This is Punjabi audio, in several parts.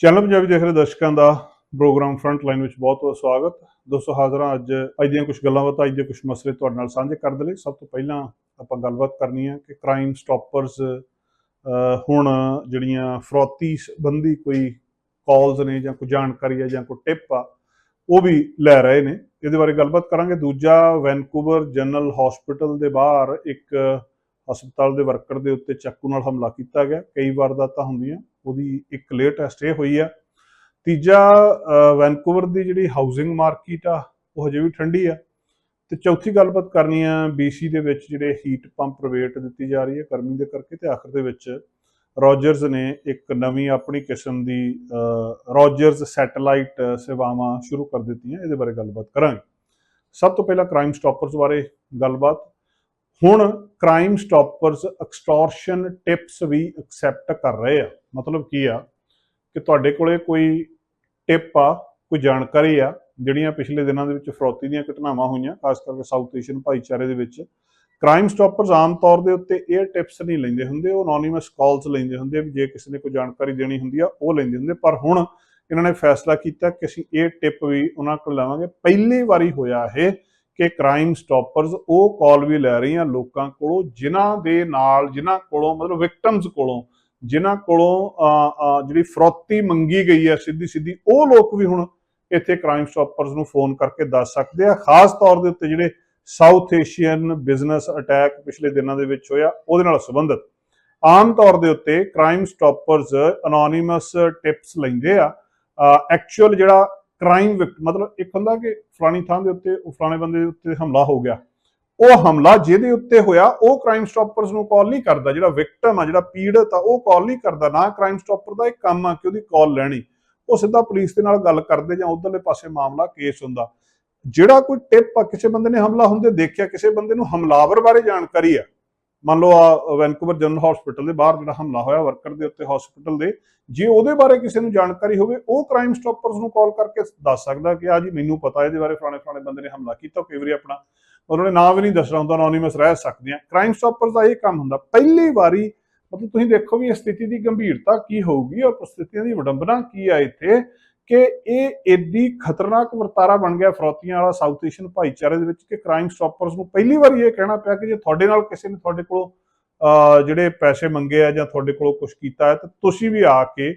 ਚੈਨਲ ਪੰਜਾਬੀ ਦੇਖ ਰਹੇ ਦਰਸ਼ਕਾਂ ਦਾ ਪ੍ਰੋਗਰਾਮ ਫਰੰਟ ਲਾਈਨ ਵਿੱਚ ਬਹੁਤ ਬਹੁਤ ਸਵਾਗਤ। ਦੋਸਤੋ, ਹਾਜ਼ਰਾਂ ਅੱਜ ਅੱਜ ਦੀਆਂ ਕੁਝ ਗੱਲਾਂ ਬਾਤਾਂ, ਅੱਜ ਦੇ ਕੁਝ ਮਸਲੇ ਤੁਹਾਡੇ ਨਾਲ ਸਾਂਝੇ ਕਰਨ ਦੇ ਲਈ। ਸਭ ਤੋਂ ਪਹਿਲਾਂ ਆਪਾਂ ਗੱਲਬਾਤ ਕਰਨੀ ਹੈ ਕਿ ਕ੍ਰਾਈਮ ਸਟਾਪਰਸ ਹੁਣ ਜਿਹੜੀਆਂ ਫਰੋਤੀ ਸੰਬੰਧੀ ਕੋਈ ਕਾਲਸ ਨੇ ਜਾਂ ਕੋਈ ਜਾਣਕਾਰੀ ਹੈ ਜਾਂ ਕੋਈ ਟਿਪ ਆ, ਉਹ ਵੀ ਲੈ ਰਹੇ ਨੇ। ਇਹਦੇ ਬਾਰੇ ਗੱਲਬਾਤ ਕਰਾਂਗੇ। ਦੂਜਾ ਵੈਨਕੂਵਰ ਜਨਰਲ ਹਸਪੀਟਲ ਦੇ ਬਾਹਰ ਇੱਕ ਹਸਪਤਾਲ ਦੇ ਵਰਕਰ ਦੇ ਉੱਤੇ ਚਾਕੂ ਨਾਲ ਹਮਲਾ ਕੀਤਾ ਗਿਆ। ਕਈ ਵਾਰਦਾਤਾਂ ਹੁੰਦੀਆਂ। ਉਹਦੀ ਇੱਕ ਲੇਟੈਸਟ ਇਹ ਹੋਈ ਆ। ਤੀਜਾ ਵੈਨਕੂਵਰ ਦੀ ਜਿਹੜੀ ਹਾਊਸਿੰਗ ਮਾਰਕੀਟ ਆ, ਉਹ ਹਜੇ ਵੀ ਠੰਡੀ ਆ। ਤੇ ਚੌਥੀ ਗੱਲਬਾਤ ਕਰਨੀ ਆ BC ਦੇ ਵਿੱਚ ਜਿਹੜੇ ਹੀਟ ਪੰਪ ਰੇਟ ਦਿੱਤੀ ਜਾ ਰਹੀ ਹੈ ਗਰਮੀ ਦੇ ਕਰਕੇ ਤੇ ਆਖਰ ਦੇ ਵਿੱਚ ਰੋਜਰਸ ਨੇ ਇੱਕ ਨਵੀਂ ਆਪਣੀ ਕਿਸਮ ਦੀ ਰੋਜਰਸ ਸੈਟੇਲਾਈਟ ਸੇਵਾਵਾਂ ਸ਼ੁਰੂ ਕਰ ਦਿੱਤੀਆਂ। ਇਹਦੇ ਬਾਰੇ ਗੱਲਬਾਤ ਕਰਾਂਗੇ। ਸਭ ਤੋਂ ਪਹਿਲਾਂ ਕ੍ਰਾਈਮ ਸਟਾਪਰਸ ਬਾਰੇ ਗੱਲਬਾਤ। ਹੁਣ ਕ੍ਰਾਈਮ ਸਟਾਪਰਸ ਐਕਸਟੋਰਸ਼ਨ ਟਿਪਸ ਵੀ ਐਕਸੈਪਟ ਕਰ ਰਹੇ ਆ। ਮਤਲਬ ਕੀ ਆ ਕਿ ਤੁਹਾਡੇ ਕੋਲੇ ਕੋਈ ਟਿਪ ਆ, ਕੋਈ ਜਾਣਕਾਰੀ ਆ, ਜਿਹੜੀਆਂ ਪਿਛਲੇ ਦਿਨਾਂ ਦੇ ਵਿੱਚ ਫਰੋਤੀ ਦੀਆਂ ਘਟਨਾਵਾਂ ਹੋਈਆਂ, ਖਾਸ ਕਰਕੇ ਸਾਊਥ ਏਸ਼ੀਅਨ ਭਾਈਚਾਰੇ ਦੇ ਵਿੱਚ ਕ੍ਰਾਈਮ ਸਟਾਪਰਸ ਆਮ ਤੌਰ ਦੇ ਉੱਤੇ ਇਹ ਟਿਪਸ ਨਹੀਂ ਲੈਂਦੇ ਹੁੰਦੇ, ਉਹ ਅਨੋਨਿਮਸ ਕਾਲਸ ਲੈਂਦੇ ਹੁੰਦੇ ਵੀ ਜੇ ਕਿਸੇ ਨੇ ਕੋਈ ਜਾਣਕਾਰੀ ਦੇਣੀ ਹੁੰਦੀ ਆ, ਉਹ ਲੈਂਦੇ ਹੁੰਦੇ ਪਰ ਹੁਣ ਇਹਨਾਂ ਨੇ ਫੈਸਲਾ ਕੀਤਾ ਕਿ ਅਸੀਂ ਇਹ ਟਿਪ ਵੀ ਉਹਨਾਂ ਕੋਲ ਲਵਾਂਗੇ। ਪਹਿਲੀ ਵਾਰੀ ਹੋਇਆ ਇਹ ਕਿ ਕ੍ਰਾਈਮ ਸਟਾਪਰਸ ਉਹ ਕਾਲ ਵੀ ਲੈ ਰਹੀਆਂ ਲੋਕਾਂ ਕੋਲੋਂ, ਜਿਨ੍ਹਾਂ ਦੇ ਨਾਲ, ਜਿਨ੍ਹਾਂ ਕੋਲੋਂ, ਮਤਲਬ ਵਿਕਟਮਸ ਕੋਲੋਂ, ਜਿਨ੍ਹਾਂ ਕੋਲੋਂ ਜਿਹੜੀ ਫਰੋਤੀ ਮੰਗੀ ਗਈ ਹੈ ਸਿੱਧੀ ਸਿੱਧੀ, ਉਹ ਲੋਕ ਵੀ ਹੁਣ ਇੱਥੇ ਕ੍ਰਾਈਮ ਸਟਾਪਰਸ ਨੂੰ ਫੋਨ ਕਰਕੇ ਦੱਸ ਸਕਦੇ ਆ। ਖਾਸ ਤੌਰ ਦੇ ਉੱਤੇ ਜਿਹੜੇ ਸਾਊਥ ਏਸ਼ੀਅਨ ਬਿਜ਼ਨਸ ਅਟੈਕ ਪਿਛਲੇ ਦਿਨਾਂ ਦੇ ਵਿੱਚ ਹੋਇਆ, ਉਹਦੇ ਨਾਲ ਸੰਬੰਧਿਤ। ਆਮ ਤੌਰ ਦੇ ਉੱਤੇ ਕ੍ਰਾਈਮ ਸਟਾਪਰਸ ਅਨੋਨਿਮਸ ਟਿਪਸ ਲੈਂਦੇ ਆ। ਐਕਚੁਅਲ ਜਿਹੜਾ ਕ੍ਰਾਈਮ ਮਤਲਬ ਇੱਕ ਹੁੰਦਾ ਕਿ ਫਲਾਣੀ ਥਾਂ ਦੇ ਉੱਤੇ, ਉਹ ਫਲਾਣੇ ਬੰਦੇ ਦੇ ਉੱਤੇ ਹਮਲਾ ਹੋ ਗਿਆ। ਉਹ ਹਮਲਾ ਜਿਹਦੇ ਉੱਤੇ ਹੋਇਆ, ਉਹ ਕ੍ਰਾਈਮ ਸਟਾਪਰਸ ਨੂੰ ਕਾਲ ਨਹੀਂ ਕਰਦਾ। ਜਿਹੜਾ ਵਿਕਟਮ ਆ, ਜਿਹੜਾ ਪੀੜਤ ਆ, ਉਹ ਕਾਲ ਨਹੀਂ ਕਰਦਾ। ਨਾ ਕ੍ਰਾਈਮ ਸਟਾਪਰ ਦਾ ਇਹ ਕੰਮ ਆ ਕਿ ਉਹਦੀ ਕਾਲ ਲੈਣੀ। ਉਹ ਸਿੱਧਾ ਪੁਲਿਸ ਦੇ ਨਾਲ ਗੱਲ ਕਰਦੇ ਜਾਂ ਉਧਰਲੇ ਪਾਸੇ ਮਾਮਲਾ ਕੇਸ ਹੁੰਦਾ। ਜਿਹੜਾ ਕੋਈ ਟਿਪ ਆ, ਕਿਸੇ ਬੰਦੇ ਨੇ ਹਮਲਾ ਹੁੰਦੇ ਦੇਖਿਆ, ਕਿਸੇ ਬੰਦੇ ਨੂੰ ਹਮਲਾਵਰ ਬਾਰੇ ਜਾਣਕਾਰੀ ਆ। ਮੰਨ ਲਓ, ਆ ਵੈਨਕੂਵਰ ਜਨਰਲ ਹਸਪੀਟਲ ਦੇ ਬਾਹਰ ਜਿਹੜਾ ਹਮਲਾ ਹੋਇਆ ਵਰਕਰ ਦੇ ਉੱਤੇ ਹਸਪੀਟਲ ਦੇ, ਜੇ ਉਹਦੇ ਬਾਰੇ ਕਿਸੇ ਨੂੰ ਜਾਣਕਾਰੀ ਹੋਵੇ, ਉਹ ਕ੍ਰਾਈਮ ਸਟਾਪਰਸ ਨੂੰ ਕਾਲ ਕਰਕੇ ਦੱਸ ਸਕਦਾ ਕਿ ਆ ਜੀ ਮੈਨੂੰ ਪਤਾ ਇਹਦੇ ਬਾਰੇ ਫਲਾਣੇ ਫਲਾਣੇ ਬੰਦੇ ਨੇ ਹਮਲਾ ਕੀਤਾ ਕਈ ਵਾਰੀ ਆਪਣਾ ਉਹਨਾਂ ਨੇ ਨਾਂ ਵੀ ਨਹੀਂ ਦੱਸਣਾ ਹੁੰਦਾ ਅਨੋਨਿਮਸ ਰਹਿ ਸਕਦੇ ਆ। ਕ੍ਰਾਈਮ ਸਟਾਪਰਸ ਦਾ ਇਹ ਕੰਮ ਹੁੰਦਾ, ਪਹਿਲੀ ਵਾਰੀ ਮਤਲਬ ਤੁਸੀਂ ਦੇਖੋ ਵੀ ਇਸ ਸਥਿਤੀ ਦੀ ਗੰਭੀਰਤਾ ਕੀ ਹੋਊਗੀ ਔਰ ਸਥਿਤੀਆਂ ਦੀ ਵਿਡੰਬਨਾ ਕੀ ਆ ਇੱਥੇ ਕਿ ਇਹ ਏਡੀ ਖਤਰਨਾਕ ਵਰਤਾਰਾ ਬਣ ਗਿਆ ਫਰੋਤੀਆਂ ਵਾਲਾ ਸਾਊਥ ਏਸ਼ੀਅਨ ਭਾਈਚਾਰੇ ਦੇ ਵਿੱਚ ਕਿ ਕ੍ਰਾਈਮ ਸਟਾਪਰਸ ਨੂੰ ਪਹਿਲੀ ਵਾਰੀ ਇਹ ਕਹਿਣਾ ਪਿਆ ਕਿ ਜੇ ਤੁਹਾਡੇ ਨਾਲ ਕਿਸੇ ਨੇ ਤੁਹਾਡੇ ਕੋਲੋਂ ਜਿਹੜੇ ਪੈਸੇ ਮੰਗੇ ਆ ਜਾਂ ਤੁਹਾਡੇ ਕੋਲੋਂ ਕੁਝ ਕੀਤਾ ਹੈ, ਤਾਂ ਤੁਸੀਂ ਵੀ ਆ ਕੇ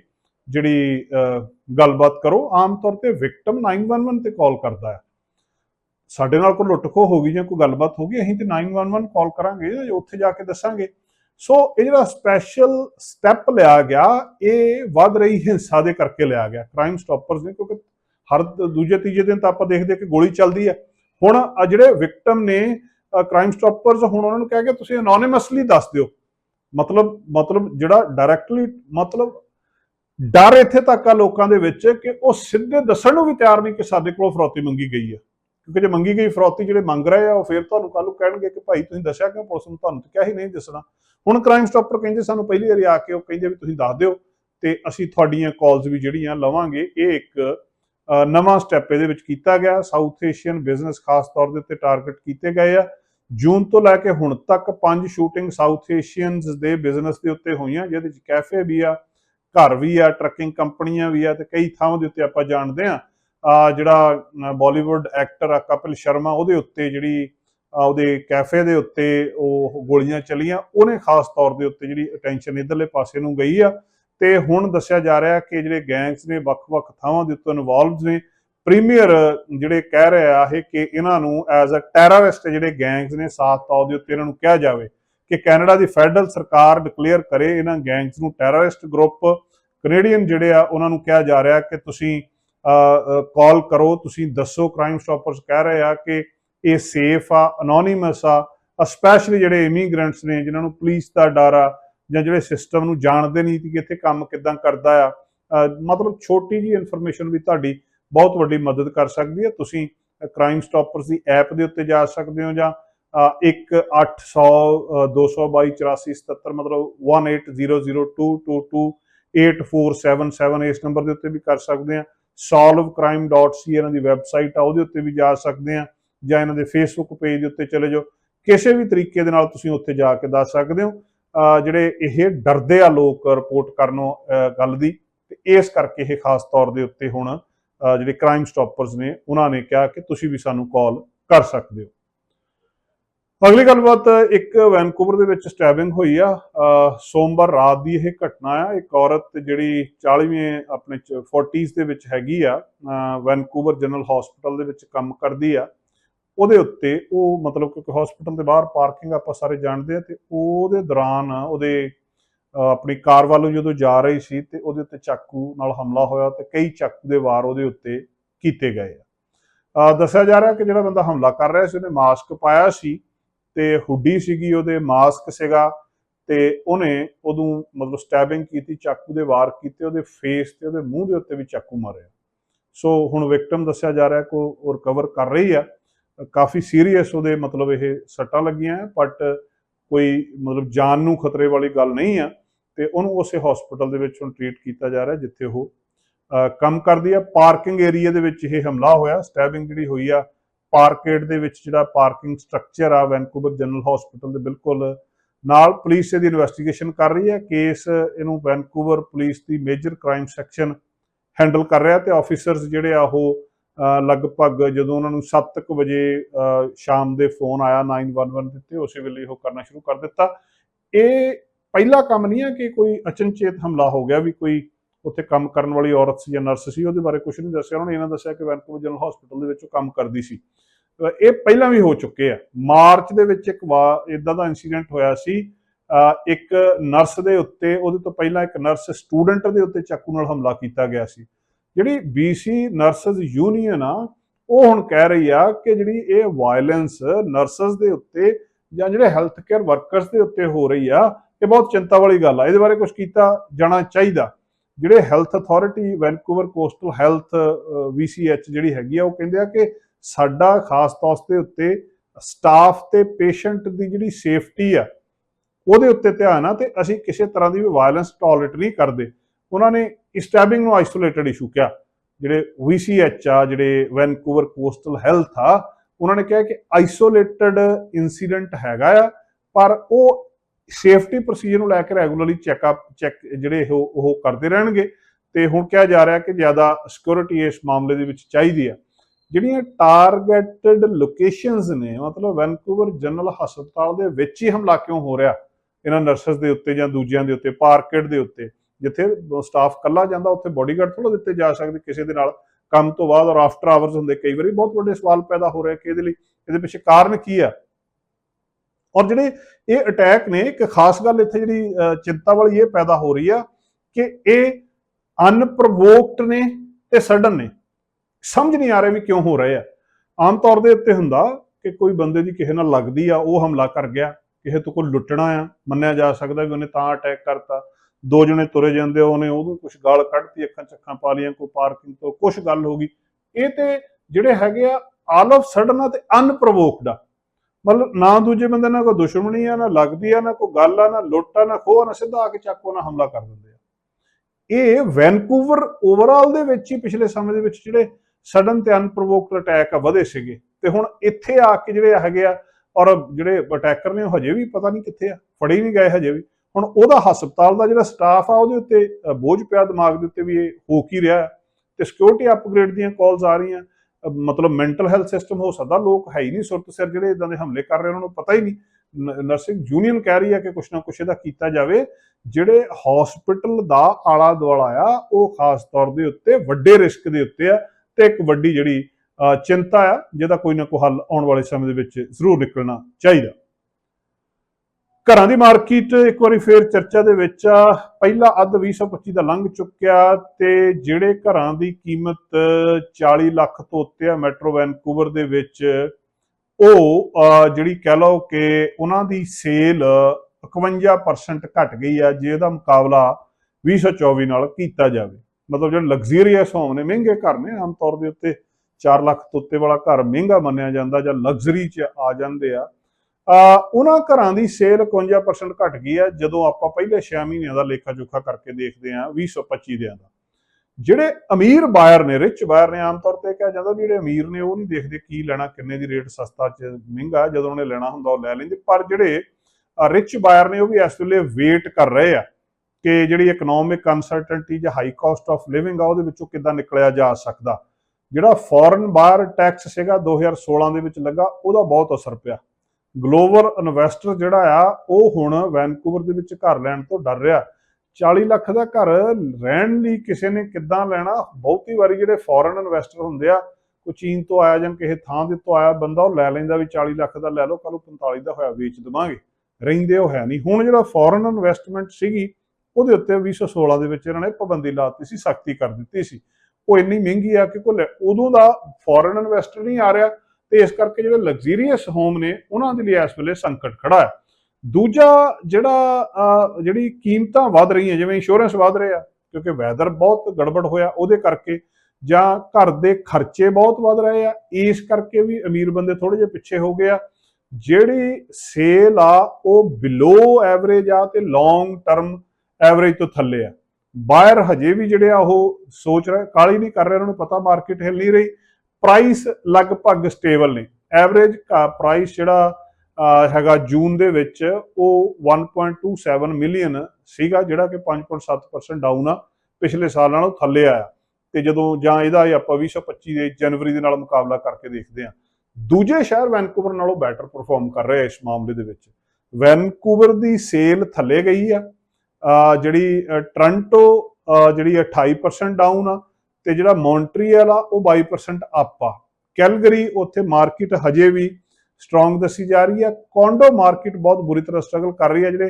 ਜਿਹੜੀ ਗੱਲਬਾਤ ਕਰੋ। ਆਮ ਤੌਰ ਤੇ ਵਿਕਟਮ 911 ਤੇ ਕਾਲ ਕਰਦਾ ਹੈ। ਸਾਡੇ ਨਾਲ ਕੋਈ ਲੁੱਟਖੋ ਹੋ ਗਈ ਜਾਂ ਕੋਈ ਗੱਲਬਾਤ ਹੋ ਗਈ, ਅਸੀਂ ਤੇ 911 ਕਾਲ ਕਰਾਂਗੇ ਜਾਂ ਉੱਥੇ ਜਾ ਕੇ ਦੱਸਾਂਗੇ। ਸੋ ਇਹ ਜਿਹੜਾ ਸਪੈਸ਼ਲ ਸਟੈਪ ਲਿਆ ਗਿਆ, ਇਹ ਵੱਧ ਰਹੀ ਹਿੰਸਾ ਦੇ ਕਰਕੇ ਲਿਆ ਗਿਆ। ਕ੍ਰਾਈਮ ਸਟਾਪਰਸ ਨੇ, ਕਿਉਂਕਿ ਹਰ ਦੂਜੇ, ਤੀਜੇ ਦਿਨ ਤਾਂ ਆਪਾਂ ਦੇਖਦੇ ਕਿ ਗੋਲੀ ਚੱਲਦੀ ਹੈ। ਹੁਣ ਆਹ ਜਿਹੜੇ ਵਿਕਟਮ ਨੇ ਕ੍ਰਾਈਮ ਸਟਾਪਰਸ ਹੁਣ ਉਹਨਾਂ ਨੂੰ ਕਹਿ ਕੇ ਤੁਸੀਂ ਅਨੋਨਿਮਸਲੀ ਦੱਸ ਦਿਓ। ਮਤਲਬ ਮਤਲਬ ਜਿਹੜਾ ਡਾਇਰੈਕਟਲੀ ਮਤਲਬ ਡਰ ਇੱਥੇ ਤੱਕ ਆ ਲੋਕਾਂ ਦੇ ਵਿੱਚ ਕਿ ਉਹ ਸਿੱਧੇ ਦੱਸਣ ਨੂੰ ਵੀ ਤਿਆਰ ਨਹੀਂ ਕਿ ਸਾਡੇ ਕੋਲੋਂ ਫਰੋਤੀ ਮੰਗੀ ਗਈ ਹੈ। ਕਿਉਂਕਿ ਜੇ ਮੰਗੀ ਗਈ ਫਰੌਤੀ ਜਿਹੜੇ ਮੰਗ ਰਹੇ ਆ, ਉਹ ਫਿਰ ਤੁਹਾਨੂੰ ਕੱਲ ਨੂੰ ਕਹਿਣਗੇ ਕਿ ਭਾਈ ਤੁਸੀਂ ਦੱਸਿਆ ਕਿਉਂ ਪੁਲਿਸ ਨੂੰ? ਤੁਹਾਨੂੰ ਤਾਂ ਕਿਹਾ ਹੀ ਨਹੀਂ ਦੱਸਣਾ। ਹੁਣ ਕ੍ਰਾਈਮ ਸਟਾਪਰ ਕਹਿੰਦੇ ਸਾਨੂੰ ਪਹਿਲੀ ਵਾਰੀ ਆ ਕੇ ਉਹ ਕਹਿੰਦੇ ਵੀ ਤੁਸੀਂ ਦੱਸ ਦਿਓ ਤੇ ਅਸੀਂ ਤੁਹਾਡੀਆਂ ਕਾਲਸ ਵੀ ਜਿਹੜੀਆਂ ਲਵਾਂਗੇ, ਇਹ ਇੱਕ ਨਵਾਂ ਸਟੈਪ ਇਹਦੇ ਵਿੱਚ ਕੀਤਾ ਗਿਆ। ਸਾਊਥ ਏਸ਼ੀਅਨ ਬਿਜ਼ਨਸ ਖਾਸ ਤੌਰ ਦੇ ਉੱਤੇ ਟਾਰਗੇਟ ਕੀਤੇ ਗਏ ਆ। ਜੂਨ ਤੋਂ ਲੈ ਕੇ ਹੁਣ ਤੱਕ ਪੰਜ ਸ਼ੂਟਿੰਗ ਸਾਊਥ ਏਸ਼ੀਅਨਸ ਦੇ ਬਿਜ਼ਨਸ ਦੇ ਉੱਤੇ ਹੋਈਆਂ, ਜਿਹਦੇ ਵਿੱਚ ਕੈਫੇ ਵੀ ਆ, ਘਰ ਵੀ ਆ ਟਰੱਕਿੰਗ ਕੰਪਨੀਆਂ ਵੀ ਆ ਤੇ ਕਈ ਥਾਵਾਂ ਦੇ ਉੱਤੇ ਆਪਾਂ ਜਾਣਦੇ ਆ ਆ। ਜਿਹੜਾ ਬਾਲੀਵੁੱਡ ਐਕਟਰ ਆ ਕਪਿਲ ਸ਼ਰਮਾ, ਉਹਦੇ ਉੱਤੇ ਜਿਹੜੀ ਉਹਦੇ ਕੈਫੇ ਦੇ ਉੱਤੇ ਉਹ ਗੋਲੀਆਂ ਚੱਲੀਆਂ। ਉਹਨੇ ਖਾਸ ਤੌਰ ਦੇ ਉੱਤੇ ਜਿਹੜੀ ਅਟੈਂਸ਼ਨ ਇਧਰਲੇ ਪਾਸੇ ਨੂੰ ਗਈ ਆ। ਤੇ ਹੁਣ ਦੱਸਿਆ ਜਾ ਰਿਹਾ ਕਿ ਜਿਹੜੇ ਗੈਂਗਸ ਨੇ, ਵੱਖ-ਵੱਖ ਥਾਵਾਂ ਦੇ ਉੱਤੇ ਇਨਵੋਲਵਡ ਨੇ ਪ੍ਰੀਮੀਅਰ ਜਿਹੜੇ ਕਹਿ ਰਹੇ ਆ ਇਹ ਕਿ ਇਹਨਾਂ ਨੂੰ ਐਜ਼ ਅ ਟੈਰਰਿਸਟ ਜਿਹੜੇ ਗੈਂਗਸ ਨੇ, ਸਾਫ਼ ਤੌਰ ਦੇ ਉੱਤੇ ਇਹਨਾਂ ਨੂੰ ਕਿਹਾ ਜਾਵੇ ਕਿ ਕੈਨੇਡਾ ਦੀ ਫੈਡਰਲ ਸਰਕਾਰ ਡਿਕਲੇਅਰ ਕਰੇ ਇਹਨਾਂ ਗੈਂਗਸ ਨੂੰ ਟੈਰਰਿਸਟ ਗਰੁੱਪ ਕੈਨੇਡੀਅਨ ਜਿਹੜੇ ਆ, ਉਹਨਾਂ ਨੂੰ ਕਿਹਾ ਜਾ ਰਿਹਾ ਕਿ ਤੁਸੀਂ ਕਾਲ ਕਰੋ, ਤੁਸੀਂ ਦੱਸੋ ਕ੍ਰਾਈਮ ਸਟਾਪਰਸ ਕਹਿ ਰਹੇ ਆ ਕਿ ਇਹ ਸੇਫ ਆ ਅਨੋਨਿਮਸ ਆ ਸਪੈਸ਼ਲੀ ਜਿਹੜੇ ਇਮੀਗ੍ਰੈਂਟਸ ਨੇ, ਜਿਨ੍ਹਾਂ ਨੂੰ ਪੁਲਿਸ ਦਾ ਡਰ ਆ, ਜਾਂ ਜਿਹੜੇ ਸਿਸਟਮ ਨੂੰ ਜਾਣਦੇ ਨਹੀਂ ਕਿ ਇੱਥੇ ਕੰਮ ਕਿਦਾਂ ਕਰਦਾ ਆ ਮਤਲਬ ਛੋਟੀ ਜੀ ਇਨਫੋਰਮੇਸ਼ਨ ਵੀ ਤੁਹਾਡੀ ਬਹੁਤ ਵੱਡੀ ਮਦਦ ਕਰ ਸਕਦੀ ਹੈ ਤੁਸੀਂ ਕ੍ਰਾਈਮ ਸਟਾਪਰਸ ਦੀ ਐਪ ਦੇ ਉੱਤੇ ਜਾ ਸਕਦੇ ਹੋ ਜਾਂ 1800 222 ਮਤਲਬ 180022228477 ਇਸ ਨੰਬਰ ਦੇ ਉੱਤੇ ਵੀ ਕਰ ਸਕਦੇ ਆ। solvecrime.ca ਇਹਨਾਂ ਦੀ ਵੈਬਸਾਈਟ ਆ, ਉਹਦੇ ਉੱਤੇ ਵੀ ਜਾ ਸਕਦੇ ਆ, ਜਾਂ ਇਹਨਾਂ ਦੇ ਫੇਸਬੁੱਕ ਪੇਜ ਦੇ ਉੱਤੇ ਚਲੇ ਜਾਓ। ਕਿਸੇ ਵੀ ਤਰੀਕੇ ਦੇ ਨਾਲ ਤੁਸੀਂ ਉੱਥੇ ਜਾ ਕੇ ਦੱਸ ਸਕਦੇ ਹੋ। ਜਿਹੜੇ ਇਹ ਡਰਦੇ ਆ ਲੋਕ ਰਿਪੋਰਟ ਕਰਨੋਂ ਗੱਲ ਦੀ, ਤੇ ਇਸ ਕਰਕੇ ਇਹ ਖਾਸ ਤੌਰ ਦੇ ਉੱਤੇ ਹੁਣ ਜਿਹੜੇ ਕ੍ਰਾਈਮ ਸਟਾਪਰਸ ਨੇ, ਉਹਨਾਂ ਨੇ ਕਿਹਾ ਕਿ ਤੁਸੀਂ ਵੀ ਸਾਨੂੰ ਕਾਲ ਕਰ ਸਕਦੇ ਹੋ। ਅਗਲੀ ਗੱਲਬਾਤ, ਇੱਕ ਵੈਨਕੂਵਰ ਦੇ ਵਿੱਚ ਸਟੈਬਿੰਗ ਹੋਈ ਆ। ਸੋਮਵਾਰ ਰਾਤ ਦੀ ਇਹ ਘਟਨਾ ਆ। ਇੱਕ ਔਰਤ ਜਿਹੜੀ 40ਵੇਂ ਆਪਣੇ ਚ- 40s ਦੇ ਵਿੱਚ ਹੈਗੀ ਆ ਵੈਨਕੂਵਰ ਜਨਰਲ ਹਸਪੀਟਲ ਦੇ ਵਿੱਚ ਕੰਮ ਕਰਦੀ ਆ। ਉਹਦੇ ਉੱਤੇ ਉਹ ਮਤਲਬ ਕਿ ਹਸਪੀਟਲ ਦੇ ਬਾਹਰ ਪਾਰਕਿੰਗ ਆਪਾਂ ਸਾਰੇ ਜਾਣਦੇ ਆ ਤੇ ਉਹਦੇ ਦੌਰਾਨ ਉਹਦੇ ਆਪਣੀ ਕਾਰ ਵੱਲੋਂ ਜਦੋਂ ਜਾ ਰਹੀ ਸੀ ਤੇ ਉਹਦੇ ਉੱਤੇ ਚਾਕੂ ਨਾਲ ਹਮਲਾ ਹੋਇਆ ਤੇ ਕਈ ਚਾਕੂ ਦੇ ਵਾਰ ਉਹਦੇ ਉੱਤੇ ਕੀਤੇ ਗਏ ਆ। ਦੱਸਿਆ ਜਾ ਰਿਹਾ ਕਿ ਜਿਹੜਾ ਬੰਦਾ ਹਮਲਾ ਕਰ ਰਿਹਾ ਸੀ, ਉਹਨੇ ਮਾਸਕ ਪਾਇਆ ਸੀ। ਤੇ ਹੁੱਡੀ ਸੀਗੀ ਉਹਦੇ, ਮਾਸਕ ਸੀਗਾ ਤੇ ਉਹਨੇ ਉਦੋਂ ਮਤਲਬ ਸਟੈਬਿੰਗ ਕੀਤੀ, ਚਾਕੂ ਦੇ ਵਾਰ ਕੀਤੇ, ਉਹਦੇ ਫੇਸ ਤੇ, ਉਹਦੇ ਮੂੰਹ ਦੇ ਉੱਤੇ ਵੀ ਚਾਕੂ ਮਾਰਿਆ। ਸੋ ਹੁਣ ਵਿਕਟਮ ਦੱਸਿਆ ਜਾ ਰਿਹਾ ਕੋ ਰਿਕਵਰ ਕਰ ਰਹੀ ਆ। ਕਾਫੀ ਸੀਰੀਅਸ ਉਹਦੇ ਮਤਲਬ ਇਹ ਸੱਟਾਂ ਲੱਗੀਆਂ ਬਟ ਕੋਈ ਮਤਲਬ ਜਾਨ ਨੂੰ ਖਤਰੇ ਵਾਲੀ ਗੱਲ ਨਹੀਂ ਆ ਤੇ ਉਹਨੂੰ ਉਸੇ ਹਸਪੀਟਲ ਦੇ ਵਿੱਚ ਹੁਣ ਟ੍ਰੀਟ ਕੀਤਾ ਜਾ ਰਿਹਾ ਜਿੱਥੇ ਉਹ ਕੰਮ ਕਰਦੀ ਆ। ਪਾਰਕਿੰਗ ਏਰੀਆ ਦੇ ਵਿੱਚ ਇਹ ਹਮਲਾ ਹੋਇਆ ਸਟੈਬਿੰਗ ਜਿਹੜੀ ਹੋਈ ਆ ਪਾਰਕੇਡ ਦੇ ਵਿੱਚ ਜਿਹੜਾ ਪਾਰਕਿੰਗ ਸਟਰਕਚਰ ਆ ਵੈਨਕੂਵਰ ਜਨਰਲ ਹਸਪੀਟਲ ਦੇ ਬਿਲਕੁਲ ਨਾਲ ਪੁਲਿਸ ਇਹਦੀ ਇਨਵੈਸਟੀਗੇਸ਼ਨ ਕਰ ਰਹੀ ਹੈ। ਕੇਸ ਇਹਨੂੰ ਵੈਨਕੂਵਰ ਪੁਲਿਸ ਦੀ ਮੇਜਰ ਕ੍ਰਾਈਮ ਸੈਕਸ਼ਨ ਹੈਂਡਲ ਕਰ ਰਿਹਾ ਤੇ ਆਫੀਸਰਸ ਜਿਹੜੇ ਆ ਉਹ ਲਗਭਗ ਜਦੋਂ ਉਹਨਾਂ ਨੂੰ 7:00 ਵਜੇ ਸ਼ਾਮ ਦੇ ਫੋਨ ਆਇਆ 911 ਦਿੱਤੇ ਉਸੇ ਵੇਲੇ ਉਹ ਕਰਨਾ ਸ਼ੁਰੂ ਕਰ ਦਿੱਤਾ। ਇਹ ਪਹਿਲਾ ਕੰਮ ਨਹੀਂ ਹੈ ਕਿ ਕੋਈ ਅਚਨਚੇਤ ਹਮਲਾ ਹੋ ਗਿਆ ਵੀ ਕੋਈ ਉੱਥੇ ਕੰਮ ਕਰਨ ਵਾਲੀ ਔਰਤ ਸੀ ਜਾਂ ਨਰਸ ਸੀ, ਉਹਦੇ ਬਾਰੇ ਕੁਝ ਨਹੀਂ ਦੱਸਿਆ। ਉਹਨਾਂ ਨੇ ਇਹਨਾਂ ਦੱਸਿਆ ਕਿ ਵੈਨਕੂਵਰ ਜਨਰਲ ਹਸਪੀਟਲ ਦੇ ਵਿੱਚ ਉਹ ਕੰਮ ਕਰਦੀ ਸੀ। ਇਹ ਪਹਿਲਾਂ ਵੀ ਹੋ ਚੁੱਕੇ ਆ। ਮਾਰਚ ਦੇ ਵਿੱਚ ਇੱਕ ਵਾਰ ਇਦਾਂ ਦਾ ਇਨਸੀਡੈਂਟ ਹੋਇਆ ਸੀ। ਇੱਕ ਨਰਸ ਦੇ ਉੱਤੇ, ਉਹਦੇ ਤੋਂ ਪਹਿਲਾਂ ਇੱਕ ਨਰਸ ਸਟੂਡੈਂਟ ਦੇ ਉੱਤੇ ਚਾਕੂ ਨਾਲ ਹਮਲਾ ਕੀਤਾ ਗਿਆ ਸੀ। ਜਿਹੜੀ BC ਨਰਸਸ ਯੂਨੀਅਨ ਆ, ਉਹ ਹੁਣ ਕਹਿ ਰਹੀ ਆ ਕਿ ਜਿਹੜੀ ਇਹ ਵਾਇਲੈਂਸ ਨਰਸਸ ਦੇ ਉੱਤੇ ਜਾਂ ਜਿਹੜੇ ਹੈਲਥ ਕੇਅਰ ਵਰਕਰਸ ਦੇ ਉੱਤੇ ਹੋ ਰਹੀ ਆ, ਇਹ ਬਹੁਤ ਚਿੰਤਾ ਵਾਲੀ ਗੱਲ ਆ। ਇਹਦੇ ਬਾਰੇ ਕੁਝ ਕੀਤਾ ਜਾਣਾ ਚਾਹੀਦਾ। ਜਿਹੜੇ health authority Vancouver Coastal Health VCH ਜਿਹੜੀ ਹੈਗੀ ਆ, ਉਹ ਕਹਿੰਦੇ ਆ ਕਿ ਸਾਡਾ ਖਾਸ ਤੌਰ ਦੇ ਉੱਤੇ ਸਟਾਫ ਤੇ ਪੇਸ਼ੈਂਟ ਦੀ ਜਿਹੜੀ ਸੇਫਟੀ ਆ, ਉਹਦੇ ਉੱਤੇ ਧਿਆਨ ਆ ਤੇ ਅਸੀਂ ਕਿਸੇ ਤਰ੍ਹਾਂ ਦੀ ਵੀ ਵਾਇਲੈਂਸ ਟੋਲਰੇਟ ਨਹੀਂ ਕਰਦੇ। ਉਹਨਾਂ ਨੇ ਸਟੈਬਿੰਗ ਨੂੰ ਆਈਸੋਲੇਟਡ ਇਸ਼ੂ ਕਿਹਾ। ਜਿਹੜੇ VCH ਆ, ਜਿਹੜੇ ਵੈਨਕੂਵਰ ਕੋਸਟਲ ਹੈਲਥ ਆ, ਉਹਨਾਂ ਨੇ ਕਿਹਾ ਕਿ ਆਈਸੋਲੇਟਡ ਇਨਸੀਡੈਂਟ ਹੈਗਾ ਆ, ਪਰ ਉਹ ਸੇਫਟੀ ਪ੍ਰੋਸੀਜਰ ਨੂੰ ਲੈ ਕੇ ਰੈਗੂਲਰਲੀ ਚੈੱਕਅਪ ਚੈੱਕ ਜਿਹੜੇ ਉਹ ਉਹ ਕਰਦੇ ਰਹਿਣਗੇ। ਤੇ ਹੁਣ ਕਿਹਾ ਜਾ ਰਿਹਾ ਕਿ ਜ਼ਿਆਦਾ ਸਿਕਿਉਰਿਟੀ ਇਸ ਮਾਮਲੇ ਦੇ ਵਿੱਚ ਚਾਹੀਦੀ ਆ। ਜਿਹੜੀਆਂ ਟਾਰਗੇਟਡ ਲੋਕੇਸ਼ਨਸ ਨੇ, ਮਤਲਬ ਵੈਨਕੂਵਰ ਜਨਰਲ ਹਸਪਤਾਲ ਦੇ ਵਿੱਚ ਹੀ ਹਮਲਾ ਕਿਉਂ ਹੋ ਰਿਹਾ? ਇਹਨਾਂ ਨਰਸਸ ਦੇ ਉੱਤੇ ਜਾਂ ਦੂਜਿਆਂ ਦੇ ਉੱਤੇ ਪਾਰਕੇਟ ਦੇ ਉੱਤੇ। ਜਿੱਥੇ ਸਟਾਫ ਕੱਲਾ ਜਾਂਦਾ, ਉੱਥੇ ਬੋਡੀਗਾਰਡ ਥੋੜਾ ਦਿੱਤੇ ਜਾ ਸਕਦੇ ਕਿਸੇ ਦੇ ਨਾਲ ਕੰਮ ਤੋਂ ਬਾਅਦ ਔਰ ਆਫਟਰ ਆਵਰਸ ਹੁੰਦੇ। ਕਈ ਵਾਰੀ ਬਹੁਤ ਵੱਡੇ ਸਵਾਲ ਪੈਦਾ ਹੋ ਰਹੇ ਕਿ ਇਹਦੇ ਲਈ, ਇਹਦੇ ਪਿੱਛੇ ਕਾਰਨ ਕੀ ਆ? ਔਰ ਜਿਹੜੇ ਇਹ ਅਟੈਕ ਨੇ ਇੱਕ ਖਾਸ ਗੱਲ ਇੱਥੇ ਜਿਹੜੀ ਚਿੰਤਾ ਵਾਲੀ ਇਹ ਪੈਦਾ ਹੋ ਰਹੀ ਆ ਕਿ ਇਹ ਅਨਪ੍ਰੋਵੋਕਡ ਨੇ ਤੇ ਸਡਨ ਨੇ। ਸਮਝ ਨਹੀਂ ਆ ਰਿਹਾ ਵੀ ਕਿਉਂ ਹੋ ਰਹੇ ਆ। ਆਮ ਤੌਰ ਦੇ ਉੱਤੇ ਹੁੰਦਾ ਕਿ ਕੋਈ ਬੰਦੇ ਦੀ ਕਿਸੇ ਨਾਲ ਲੱਗਦੀ ਆ ਉਹ ਹਮਲਾ ਕਰ ਗਿਆ ਕਿਸੇ ਤੋਂ ਕੋਈ ਲੁੱਟਣਾ ਆ ਮੰਨਿਆ ਜਾ ਸਕਦਾ ਵੀ ਉਹਨੇ ਤਾਂ ਅਟੈਕ ਕਰਤਾ। ਦੋ ਜਣੇ ਤੁਰੇ ਜਾਂਦੇ ਆ, ਉਹਨੇ ਉਹਨੂੰ ਕੁਝ ਗਾਲ ਕੱਢਤੀ ਅੱਖਾਂ ਚੱਖਾਂ ਪਾ ਲੀਆਂ ਕੋਈ ਪਾਰਕਿੰਗ ਤੋਂ ਕੁਝ ਗੱਲ ਹੋ ਗਈ। ਇਹ ਤੇ ਜਿਹੜੇ ਹੈਗੇ ਆ ਆਲ ਆਫ ਸਡਨ ਆ ਤੇ ਅਨਪ੍ਰੋਵੋਕਡ ਆ। ਮਤਲਬ ਨਾ ਦੂਜੇ ਬੰਦੇ ਨਾਲ ਕੋਈ ਦੁਸ਼ਮਣੀ ਆ ਨਾ ਲੱਗਦੀ ਆ ਨਾ ਕੋਈ ਗੱਲ ਆ ਨਾ ਲੁੱਟ ਆ ਨਾ ਖੋਹ ਆ, ਨਾ ਸਿੱਧਾ ਆ ਕੇ ਚਾਕੂ ਨਾਲ ਹਮਲਾ ਕਰ ਦਿੰਦੇ ਆ। ਇਹ ਵੈਨਕੂਵਰ ਓਵਰਆਲ ਦੇ ਵਿੱਚ ਹੀ ਪਿਛਲੇ ਸਮੇਂ ਦੇ ਵਿੱਚ ਜਿਹੜੇ ਸਡਨ ਤੇ ਅਨਪ੍ਰੋਵੋਕਡ ਅਟੈਕ ਆ ਵਧੇ ਸੀਗੇ। ਤੇ ਹੁਣ ਇੱਥੇ ਆ ਕੇ ਜਿਹੜੇ ਹੈਗੇ ਆ ਔਰ ਜਿਹੜੇ ਅਟੈਕਰ ਨੇ ਉਹ ਹਜੇ ਵੀ ਪਤਾ ਨਹੀਂ ਕਿੱਥੇ ਆ ਫੜੇ ਨਹੀਂ ਗਏ ਹਜੇ ਵੀ। ਹੁਣ ਉਹਦਾ ਹਸਪਤਾਲ ਦਾ ਜਿਹੜਾ ਸਟਾਫ ਆ ਉਹਦੇ ਉੱਤੇ ਬੋਝ ਪਿਆ ਦਿਮਾਗ ਦੇ ਉੱਤੇ ਵੀ ਇਹ ਹੋ ਕੀ ਰਿਹਾ। ਤੇ ਸਿਕਿਉਰਿਟੀ ਅਪਗ੍ਰੇਡ ਦੀਆਂ ਕਾਲਸ ਆ ਰਹੀਆਂ। ਮਤਲਬ ਮੈਂਟਲ ਹੈਲਥ ਸਿਸਟਮ ਹੋ ਸਕਦਾ, ਲੋਕ ਹੈ ਹੀ ਨਹੀਂ ਸੁਰਤ ਸਿਰ ਜਿਹੜੇ ਇਦਾਂ ਦੇ ਹਮਲੇ ਕਰ ਰਹੇ, ਉਹਨਾਂ ਨੂੰ ਪਤਾ ਹੀ ਨਹੀਂ। ਨਰਸਿੰਗ ਯੂਨੀਅਨ ਕਹਿ ਰਹੀ ਹੈ ਕਿ ਕੁਛ ਨਾ ਕੁਛ ਇਹਦਾ ਕੀਤਾ ਜਾਵੇ। ਜਿਹੜੇ ਹਸਪੀਟਲ ਦਾ ਆਲਾ ਦੁਆਲਾ ਆ, ਉਹ ਖਾਸ ਤੌਰ ਦੇ ਉੱਤੇ ਵੱਡੇ ਰਿਸਕ ਦੇ ਉੱਤੇ ਆ ਤੇ ਇੱਕ ਵੱਡੀ ਜਿਹੜੀ ਚਿੰਤਾ ਆ, ਜਿਹਦਾ ਕੋਈ ਨਾ ਕੋਈ ਹੱਲ ਆਉਣ ਵਾਲੇ ਸਮੇਂ ਦੇ ਵਿੱਚ ਜ਼ਰੂਰ ਨਿਕਲਣਾ ਚਾਹੀਦਾ। ਘਰਾਂ ਦੀ ਮਾਰਕੀਟ ਇੱਕ ਵਾਰੀ ਫੇਰ ਚਰਚਾ ਦੇ ਵਿੱਚ ਆ। ਪਹਿਲਾ ਅੱਧ 2025 ਦਾ ਲੰਘ ਚੁੱਕਿਆ ਤੇ ਜਿਹੜੇ ਘਰਾਂ ਦੀ ਕੀਮਤ 40 ਲੱਖ ਤੋਂ ਉੱਤੇ ਆ ਮੈਟਰੋ ਵੈਨਕੂਵਰ ਦੇ ਵਿੱਚ, ਉਹ ਜਿਹੜੀ ਕਹਿ ਲਓ ਕਿ ਉਹਨਾਂ ਦੀ ਸੇਲ 51% ਘਟ ਗਈ ਆ, ਜੇ ਇਹਦਾ ਮੁਕਾਬਲਾ 2024 ਨਾਲ ਕੀਤਾ ਜਾਵੇ। ਮਤਲਬ ਜਿਹੜੇ ਲਗਜ਼ਰੀਅਸ ਹੋਮ ਨੇ, ਮਹਿੰਗੇ ਘਰ ਨੇ ਆਮ ਤੌਰ ਦੇ ਉੱਤੇ 4 ਲੱਖ ਤੋਂ ਉੱਤੇ ਵਾਲਾ ਘਰ ਮਹਿੰਗਾ ਮੰਨਿਆ ਜਾਂਦਾ ਜਾਂ ਲਗਜ਼ਰੀ 'ਚ ਆ ਜਾਂਦੇ ਆ। ਉਹਨਾਂ ਘਰਾਂ ਦੀ ਸੇਲ 51% ਘਟ ਗਈ ਹੈ, ਜਦੋਂ ਆਪਾਂ ਪਹਿਲੇ 6 ਮਹੀਨਿਆਂ ਦਾ ਲੇਖਾ ਜੋਖਾ ਕਰਕੇ ਦੇਖਦੇ ਹਾਂ 2025 ਦਿਆਂ ਦਾ। ਜਿਹੜੇ ਅਮੀਰ ਬਾਇਰ ਨੇ ਰਿਚ ਬਾਇਰ ਨੇ, ਆਮ ਤੌਰ ਤੇ ਕਿਹਾ ਜਾਂਦਾ ਵੀ ਜਿਹੜੇ ਅਮੀਰ ਨੇ, ਉਹ ਨਹੀਂ ਦੇਖਦੇ ਕੀ ਲੈਣਾ, ਕਿੰਨੇ ਦੀ ਰੇਟ ਸਸਤਾ ਚ ਮਹਿੰਗਾ, ਜਦੋਂ ਉਹਨੇ ਲੈਣਾ ਹੁੰਦਾ ਉਹ ਲੈ ਲੈਂਦੇ। ਪਰ ਜਿਹੜੇ ਰਿਚ ਬਾਇਰ ਨੇ, ਉਹ ਵੀ ਇਸ ਵੇਲੇ ਵੇਟ ਕਰ ਰਹੇ ਆ ਕਿ ਜਿਹੜੀ ਇਕਨੋਮਿਕ ਅਨਸਰਟਨਟੀ ਜਾਂ ਹਾਈ ਕਾਸਟ ਆਫ ਲਿਵਿੰਗ ਆ, ਉਹਦੇ ਵਿੱਚੋਂ ਕਿੱਦਾਂ ਨਿਕਲਿਆ ਜਾ ਸਕਦਾ। ਜਿਹੜਾ ਫੋਰਨ ਬਾਇਰ ਟੈਕਸ ਸੀਗਾ 2016 ਦੇ ਵਿੱਚ ਲੱਗਾ, ਉਹਦਾ ਬਹੁਤ ਅਸਰ ਪਿਆ। ਗਲੋਬਲ ਇਨਵੈਸਟਰ ਜਿਹੜਾ ਆ, ਉਹ ਹੁਣ ਵੈਨਕੂਵਰ ਦੇ ਵਿੱਚ ਘਰ ਲੈਣ ਤੋਂ ਡਰ ਰਿਹਾ। 40 ਲੱਖ ਦਾ ਘਰ ਰਹਿਣ ਲਈ ਕਿਸੇ ਨੇ ਕਿੱਦਾਂ ਲੈਣਾ? ਬਹੁਤੀ ਵਾਰੀ ਜਿਹੜੇ ਫੋਰਨ ਇਨਵੈਸਟਰ ਹੁੰਦੇ ਆ, ਕੋਈ ਚੀਨ ਤੋਂ ਆਇਆ ਜਾਂ ਕਿਸੇ ਥਾਂ ਦੇ ਤੋਂ ਆਇਆ ਬੰਦਾ, ਉਹ ਲੈ ਲੈਂਦਾ ਵੀ 40 ਲੱਖ ਦਾ ਲੈ ਲਓ ਕੱਲ ਨੂੰ 45 ਦਾ ਹੋਇਆ, ਵੇਚ ਦਵਾਂਗੇ। ਰਹਿੰਦੇ ਉਹ ਹੈ ਨਹੀਂ। ਹੁਣ ਜਿਹੜਾ ਫੋਰਨ ਇਨਵੈਸਟਮੈਂਟ ਸੀਗੀ, ਉਹਦੇ ਉੱਤੇ 2016 ਦੇ ਵਿੱਚ ਇਹਨਾਂ ਨੇ ਪਾਬੰਦੀ ਲਾਤੀ ਸੀ, ਸਖਤੀ ਕਰ ਦਿੱਤੀ ਸੀ। ਉਹ ਇੰਨੀ ਮਹਿੰਗੀ ਆ ਕਿ ਕੋਲ ਉਦੋਂ ਦਾ ਫੋਰਨ ਇਨਵੈਸਟਰ ਨਹੀਂ ਆ ਰਿਹਾ। ਤੇ ਇਸ ਕਰਕੇ ਜਿਹੜੇ ਲਗਜ਼ਰੀਅਸ ਹੋਮ ਨੇ, ਉਹਨਾਂ ਦੇ ਲਈ ਇਸ ਵੇਲੇ ਸੰਕਟ ਖੜਾ ਹੈ। ਦੂਜਾ ਜਿਹੜਾ ਜਿਹੜੀ ਕੀਮਤਾਂ ਵਧ ਰਹੀਆਂ, ਜਿਵੇਂ ਇੰਸ਼ੋਰੈਂਸ ਵਧ ਰਿਹਾ, ਕਿਉਂਕਿ ਵੈਦਰ ਬਹੁਤ ਗੜਬੜ ਹੋਇਆ, ਉਹਦੇ ਕਰਕੇ ਜਾਂ ਘਰ ਦੇ ਖਰਚੇ ਬਹੁਤ ਵਧ ਰਹੇ ਆ, ਇਸ ਕਰਕੇ ਵੀ ਅਮੀਰ ਬੰਦੇ ਥੋੜੇ ਜਿਹਾ ਪਿੱਛੇ ਹੋ ਗਏ ਆ। ਜਿਹੜੀ ਸੇਲ ਆ, ਉਹ ਬਿਲੋ ਐਵਰੇਜ ਆ ਤੇ ਲੌਂਗ ਟਰਮ ਐਵਰੇਜ ਤੋਂ ਥੱਲੇ ਆ। ਬਾਇਰ ਹਜੇ ਵੀ ਜਿਹੜੇ ਆ, ਉਹ ਸੋਚ ਰਹੇ ਕਾਲੀ ਨਹੀਂ ਕਰ ਰਹੇ, ਉਹਨਾਂ ਨੂੰ ਪਤਾ ਮਾਰਕੀਟ ਹਿੱਲ ਨਹੀਂ ਰਹੀ। ਪ੍ਰਾਈਸ ਲਗਭਗ ਸਟੇਬਲ ਨੇ। ਐਵਰੇਜ ਪ੍ਰਾਈਸ ਜਿਹੜਾ ਹੈਗਾ ਜੂਨ ਦੇ ਵਿੱਚ ਉਹ 1.27 ਮਿਲੀਅਨ ਸੀਗਾ, ਜਿਹੜਾ ਕਿ 5.7% ਡਾਊਨ ਆ। ਪਿਛਲੇ ਸਾਲ ਨਾਲੋਂ ਥੱਲੇ ਆਇਆ। ਤੇ ਜਦੋਂ ਜਾਂ ਇਹਦਾ ਇਹ ਆਪਾਂ 2025 ਦੇ ਜਨਵਰੀ ਦੇ ਨਾਲ ਮੁਕਾਬਲਾ ਕਰਕੇ ਦੇਖਦੇ ਆ ਦੂਜੇ ਸ਼ਹਿਰ ਵੈਨਕੂਵਰ ਨਾਲੋਂ ਬੈਟਰ ਪਰਫਾਰਮ ਕਰ ਰਿਹਾ ਇਸ ਮਾਮਲੇ ਦੇ ਵਿੱਚ। ਵੈਨਕੂਵਰ ਦੀ ਸੇਲ ਥੱਲੇ ਗਈ ਆ। ਜਿਹੜੀ, ਅਹ ਜਿਹੜੀ 28% ਡਾਊਨ ਆ। ਤੇ ਜਿਹੜਾ ਮੌਂਟਰੀਅਲ ਆ, ਉਹ 22% ਅਪ ਆ। ਕੈਲਗਰੀ ਉੱਥੇ ਮਾਰਕੀਟ ਹਜੇ ਵੀ ਸਟਰੋਂਗ ਦੱਸੀ ਜਾ ਰਹੀ ਹੈ ਕੌਂਡੋ ਮਾਰਕੀਟ ਬਹੁਤ ਬੁਰੀ ਤਰ੍ਹਾਂ ਸਟਰਗਲ ਕਰ ਰਹੀ ਹੈ ਜਿਹੜੇ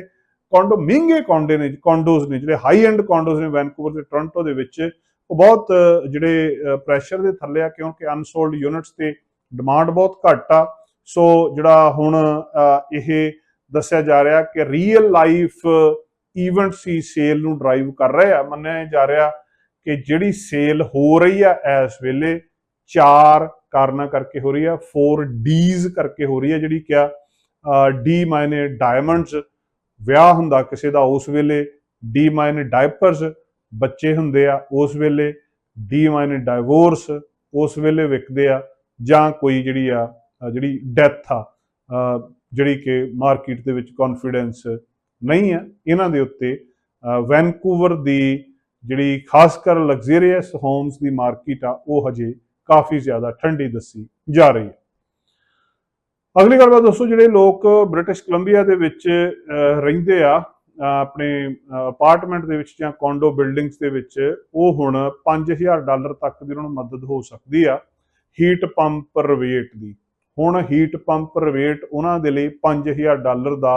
ਕੌਂਡੋ ਮਹਿੰਗੇ ਕੌਂਡੇ ਨੇ, ਕੌਂਡੋਜ਼ ਨੇ, ਜਿਹੜੇ ਹਾਈ ਐਂਡ ਕੌਂਡੋਜ਼ ਨੇ ਵੈਨਕੂਵਰ ਤੇ ਟੋਰਾਂਟੋ ਦੇ ਵਿੱਚ, ਉਹ ਬਹੁਤ ਜਿਹੜੇ ਪ੍ਰੈਸ਼ਰ ਦੇ ਥੱਲੇ ਆ, ਕਿਉਂਕਿ ਅਨਸੋਲਡ ਯੂਨਿਟਸ ਤੇ ਡਿਮਾਂਡ ਬਹੁਤ ਘੱਟ ਆ। ਸੋ ਜਿਹੜਾ ਹੁਣ ਇਹ ਦੱਸਿਆ ਜਾ ਰਿਹਾ ਕਿ ਰੀਅਲ ਲਾਈਫ ਇਵੈਂਟ ਹੀ ਸੇਲ ਨੂੰ ਡਰਾਈਵ ਕਰ ਰਹੇ ਆ। ਮੰਨਿਆ ਜਾ ਰਿਹਾ ਕਿ ਜਿਹੜੀ ਸੇਲ ਹੋ ਰਹੀ ਆ ਇਸ ਵੇਲੇ ਚਾਰ ਕਾਰਨਾਂ ਕਰਕੇ ਹੋ ਰਹੀ ਆ 4 ਡੀਜ਼ ਕਰਕੇ ਹੋ ਰਹੀ ਆ, ਜਿਹੜੀ ਕਿਆ ਡੀ ਮਾਇਨੇ ਡਾਇਮੰਡਸ ਵਿਆਹ ਹੁੰਦਾ ਕਿਸੇ ਦਾ ਉਸ ਵੇਲੇ ਡੀ ਮਾਇਨੇ ਡਾਇਪਰਸ ਬੱਚੇ ਹੁੰਦੇ ਆ ਉਸ ਵੇਲੇ ਡੀ ਮਾਇਨੇ ਡਾਈਵੋਰਸ ਉਸ ਵੇਲੇ ਵਿਕਦੇ ਆ, ਜਾਂ ਕੋਈ ਜਿਹੜੀ ਆ ਜਿਹੜੀ ਡੈਥ ਆ ਜਿਹੜੀ ਕਿ ਮਾਰਕੀਟ ਦੇ ਵਿੱਚ ਕੌਨਫੀਡੈਂਸ ਨਹੀਂ ਆ, ਇਹਨਾਂ ਦੇ ਉੱਤੇ ਵੈਨਕੂਵਰ ਦੀ ਜਿਹੜੀ ਖਾਸ ਕਰ ਲਗਜ਼ਰੀਅਸ ਹੋਮਸ ਦੀ ਮਾਰਕੀਟ ਆ, ਉਹ ਹਜੇ ਕਾਫੀ ਜ਼ਿਆਦਾ ਠੰਡੀ ਦੱਸੀ ਜਾ ਰਹੀ ਹੈ। ਅਗਲੀ ਗੱਲ ਬਾਤ ਦੋਸਤੋ ਜਿਹੜੇ ਲੋਕ ਬ੍ਰਿਟਿਸ਼ ਕੋਲੰਬੀਆ ਦੇ ਵਿੱਚ ਰਹਿੰਦੇ ਆ ਆਪਣੇ ਅਪਾਰਟਮੈਂਟ ਦੇ ਵਿੱਚ ਜਾਂ ਕੌਂਡੋ ਬਿਲਡਿੰਗਸ ਦੇ ਵਿੱਚ, ਉਹ ਹੁਣ 5000 ਡਾਲਰ ਤੱਕ ਦੀ ਉਹਨਾਂ ਨੂੰ ਮਦਦ ਹੋ ਸਕਦੀ ਆ ਹੀਟ ਪੰਪ ਰਵੇਟ ਦੀ। ਹੁਣ ਹੀਟ ਪੰਪ ਰਵੇਟ ਉਹਨਾਂ ਦੇ ਲਈ 5000 ਡਾਲਰ ਦਾ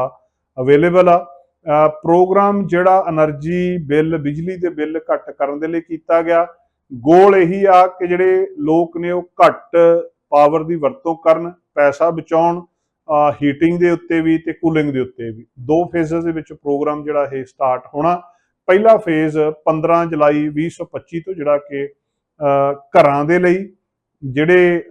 ਅਵੇਲੇਬਲ ਆ। ਪ੍ਰੋਗਰਾਮ ਜਿਹੜਾ એનર્ਜੀ ਬਿੱਲ, ਬਿਜਲੀ ਦੇ ਬਿੱਲ ਘੱਟ ਕਰਨ ਦੇ ਲਈ ਕੀਤਾ ਗਿਆ। ਗੋਲ ਇਹੀ ਆ ਕਿ ਜਿਹੜੇ ਲੋਕ ਨੇ ਉਹ ਘੱਟ ਪਾਵਰ ਦੀ ਵਰਤੋਂ ਕਰਨ, ਪੈਸਾ ਬਚਾਉਣ ਹੀਟਿੰਗ ਦੇ ਉੱਤੇ ਵੀ ਤੇ ਕੂਲਿੰਗ ਦੇ ਉੱਤੇ ਵੀ। ਦੋ ਫੇਜ਼ਸ ਦੇ ਵਿੱਚ ਪ੍ਰੋਗਰਾਮ ਜਿਹੜਾ ਇਹ ਸਟਾਰਟ ਹੋਣਾ। ਪਹਿਲਾ ਫੇਜ਼ 15 ਜੁਲਾਈ 2025 ਤੋਂ ਜਿਹੜਾ ਕਿ ਘਰਾਂ ਦੇ ਲਈ, ਜਿਹੜੇ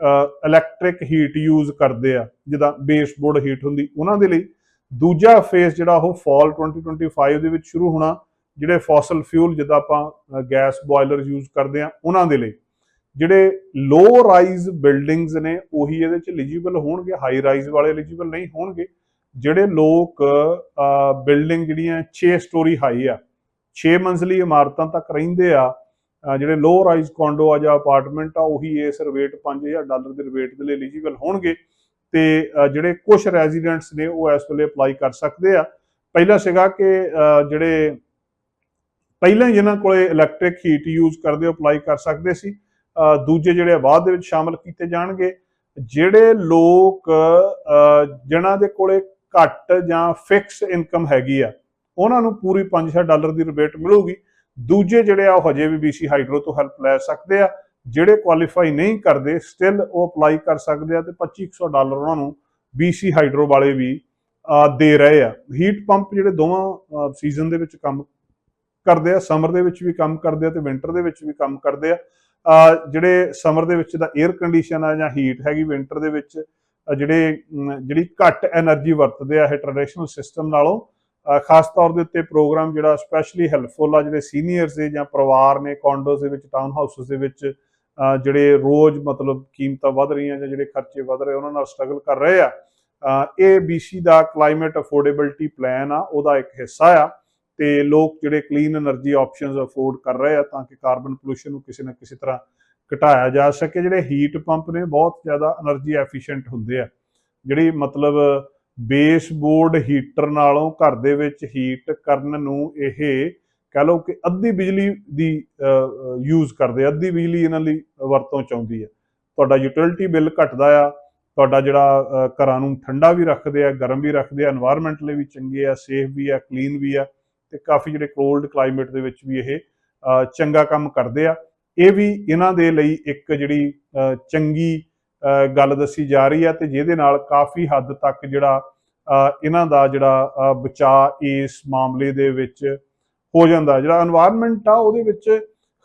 ਇਲੈਕਟ੍ਰਿਕ ਹੀਟ ਯੂਜ਼ ਕਰਦੇ ਆ ਜਿਹਦਾ ਬੇਸਬੋਰਡ ਹੀਟ ਹੁੰਦੀ, ਉਹਨਾਂ ਦੇ ਲਈ ਦੂਜਾ ਫੇਸ ਜਿਹੜਾ ਉਹ ਫਾਲ 2025 ਦੇ ਵਿੱਚ ਸ਼ੁਰੂ ਹੋਣਾ, ਜਿਹੜੇ ਫੋਸਲ ਫਿਊਲ ਜਿੱਦਾਂ ਆਪਾਂ ਗੈਸ ਬੋਇਲਰ ਯੂਜ਼ ਕਰਦੇ ਆ ਉਹਨਾਂ ਦੇ ਲਈ। ਜਿਹੜੇ ਲੋ ਰਾਈਜ਼ ਬਿਲਡਿੰਗਸ ਨੇ, ਉਹੀ ਇਹਦੇ ਚ ਐਲੀਜੀਬਲ ਹੋਣਗੇ ਹਾਈ ਰਾਈਜ਼ ਵਾਲੇ ਐਲੀਜੀਬਲ ਨਹੀਂ ਹੋਣਗੇ। ਜਿਹੜੇ ਲੋਕ ਬਿਲਡਿੰਗ ਜਿਹੜੀਆਂ 6 ਸਟੋਰੀ ਹਾਈ ਆ 6 ਮੰਜ਼ਲੀ ਇਮਾਰਤਾਂ ਤੱਕ ਰਹਿੰਦੇ ਆ ਜਿਹੜੇ ਲੋ ਰਾਈਜ਼ ਕੌਂਡੋ ਆ ਜਾਂ ਅਪਾਰਟਮੈਂਟ ਆ, ਉਹੀ ਇਸ ਰਿਬੇਟ 5000 ਡਾਲਰ ਦੇ ਰੇਟ ਦੇ ਲਈ ਐਲੀਜੀਬਲ ਹੋਣਗੇ। ਤੇ ਜਿਹੜੇ ਕੁਝ ਰੈਜ਼ੀਡੈਂਟਸ ਨੇ ਉਹ ਇਸ ਵੇਲੇ ਅਪਲਾਈ ਕਰ ਸਕਦੇ ਆ। ਪਹਿਲਾ ਸੀਗਾ ਕਿ ਜਿਹੜੇ ਪਹਿਲਾਂ ਹੀ ਜਿਨ੍ਹਾਂ ਕੋਲੇ ਇਲੈਕਟ੍ਰਿਕ ਹੀਟ ਯੂਜ਼ ਕਰਦੇ, ਉਹ ਅਪਲਾਈ ਕਰ ਸਕਦੇ ਸੀ। ਦੂਜੇ ਜਿਹੜੇ ਬਾਅਦ ਦੇ ਵਿੱਚ ਸ਼ਾਮਲ ਕੀਤੇ ਜਾਣਗੇ। ਜਿਹੜੇ ਲੋਕ ਅਹ ਜਿਨ੍ਹਾਂ ਦੇ ਕੋਲੇ ਘੱਟ ਜਾਂ ਫਿਕਸ ਇਨਕਮ ਹੈਗੀ ਆ, ਉਹਨਾਂ ਨੂੰ ਪੂਰੀ 5000 ਡਾਲਰ ਦੀ ਰਿਬੇਟ ਮਿਲੂਗੀ। ਦੂਜੇ ਜਿਹੜੇ ਆ, ਉਹ ਹਜੇ ਵੀ BC ਹਾਈਡਰੋ ਤੋਂ ਹੈਲਪ ਲੈ ਸਕਦੇ ਆ। ਜਿਹੜੇ ਕੁਆਲੀਫਾਈ ਨਹੀਂ ਕਰਦੇ ਸਟਿਲ ਉਹ ਅਪਲਾਈ ਕਰ ਸਕਦੇ ਆ ਤੇ 2500 ਡਾਲਰ ਉਹਨਾਂ ਨੂੰ BC ਹਾਈਡਰੋ ਵਾਲੇ ਵੀ ਦੇ ਰਹੇ ਆ। ਹੀਟ ਪੰਪ ਜਿਹੜੇ ਦੋਵਾਂ ਸੀਜ਼ਨ ਦੇ ਵਿੱਚ ਕੰਮ ਕਰਦੇ ਆ ਸਮਰ ਦੇ ਵਿੱਚ ਵੀ ਕੰਮ ਕਰਦੇ ਆ ਤੇ ਵਿంటర్ ਦੇ ਵਿੱਚ ਵੀ ਕੰਮ ਕਰਦੇ ਆ। ਜਿਹੜੇ ਸਮਰ ਦੇ ਵਿੱਚ ਦਾ 에ਅਰ ਕੰਡੀਸ਼ਨ ਆ ਜਾਂ ਹੀਟ ਹੈਗੀ ਵਿంటర్ ਦੇ ਵਿੱਚ ਜਿਹੜੇ ਜਿਹੜੀ ਘੱਟ એનર્ਜੀ ਵਰਤਦੇ ਆ ਇਹ ਟ੍ਰੈਡੀਸ਼ਨਲ ਸਿਸਟਮ ਨਾਲੋਂ ਖਾਸ ਤੌਰ ਦੇ ਉੱਤੇ ਪ੍ਰੋਗਰਾਮ ਜਿਹੜਾ ਸਪੈਸ਼ਲੀ ਹੈਲਪਫੁਲ ਆ ਜਿਹੜੇ ਸੀਨੀਅਰਸ ਦੇ ਜਾਂ ਪਰਿਵਾਰ ਨੇ ਕੌਂਡੋਸ ਦੇ ਵਿੱਚ ਟਾਊਨ ਹਾਊਸਸ ਦੇ ਵਿੱਚ ਜਿਹੜੇ ਰੋਜ਼ ਮਤਲਬ ਕੀਮਤਾਂ ਵਧ ਰਹੀਆਂ ਜਾਂ ਜਿਹੜੇ ਖਰਚੇ ਵਧ ਰਹੇ, ਉਹਨਾਂ ਨਾਲ ਸਟਰਗਲ ਕਰ ਰਹੇ ਆ। ਇਹ ਬੀਸੀ ਦਾ ਕਲਾਈਮੇਟ ਅਫੋਰਡੇਬਿਲਟੀ ਪਲਾਨ ਆ, ਉਹਦਾ ਇੱਕ ਹਿੱਸਾ ਆ ਤੇ ਲੋਕ ਜਿਹੜੇ ਕਲੀਨ એનર્ਜੀ ਆਪਸ਼ਨਸ ਅਫੋਰਡ ਕਰ ਰਹੇ ਆ ਤਾਂ ਕਿ ਕਾਰਬਨ ਪੋਲੂਸ਼ਨ ਨੂੰ ਕਿਸੇ ਨਾ ਕਿਸੇ ਤਰ੍ਹਾਂ ਘਟਾਇਆ ਜਾ ਸਕੇ। ਜਿਹੜੇ ਹੀਟ ਪੰਪ ਨੇ, ਬਹੁਤ ਜ਼ਿਆਦਾ એનર્ਜੀ ਐਫੀਸ਼ੀਐਂਟ ਹੁੰਦੇ ਆ। ਜਿਹੜੀ ਮਤਲਬ ਬੇਸਬੋਰਡ ਹੀਟਰ ਨਾਲੋਂ ਘਰ ਦੇ ਵਿੱਚ ਹੀਟ ਕਰਨ ਨੂੰ ਇਹ ਕਹ ਲਓ ਕਿ ਅੱਧੀ ਬਿਜਲੀ ਦੀ ਯੂਜ਼ ਕਰਦੇ ਅੱਧੀ ਬਿਜਲੀ ਇਹਨਾਂ ਲਈ ਵਰਤੋਂ ਚ ਹੈ ਤੁਹਾਡਾ ਯੂਟਿਲਟੀ ਬਿੱਲ ਘਟਦਾ ਆ, ਤੁਹਾਡਾ ਜਿਹੜਾ ਘਰਾਂ ਨੂੰ ਠੰਡਾ ਵੀ ਰੱਖਦੇ ਆ, ਗਰਮ ਵੀ ਰੱਖਦੇ ਆ এনवायरमेंट ਲਈ ਵੀ ਚੰਗੇ ਆ ਸੇਫ ਵੀ ਆ ਕਲੀਨ ਵੀ ਆ ਤੇ ਕਾਫੀ ਜਿਹੜੇ ਕੋਲਡ ਕਲਾਈਮੇਟ ਦੇ ਵਿੱਚ ਵੀ ਇਹ ਚੰਗਾ ਕੰਮ ਕਰਦੇ ਆ। ਇਹ ਵੀ ਇਹਨਾਂ ਦੇ ਲਈ ਇੱਕ ਜਿਹੜੀ ਚੰਗੀ ਗੱਲ ਦੱਸੀ ਜਾ ਰਹੀ ਆ ਤੇ ਜਿਹਦੇ ਨਾਲ ਕਾਫੀ ਹੱਦ ਤੱਕ ਜਿਹੜਾ ਇਹਨਾਂ ਦਾ ਜਿਹੜਾ ਬਚਾ ਇਸ ਮਾਮਲੇ ਦੇ ਵਿੱਚ ਹੋ ਜਾਂਦਾ ਜਿਹੜਾ এনवायरमेंट ਆ, ਉਹਦੇ ਵਿੱਚ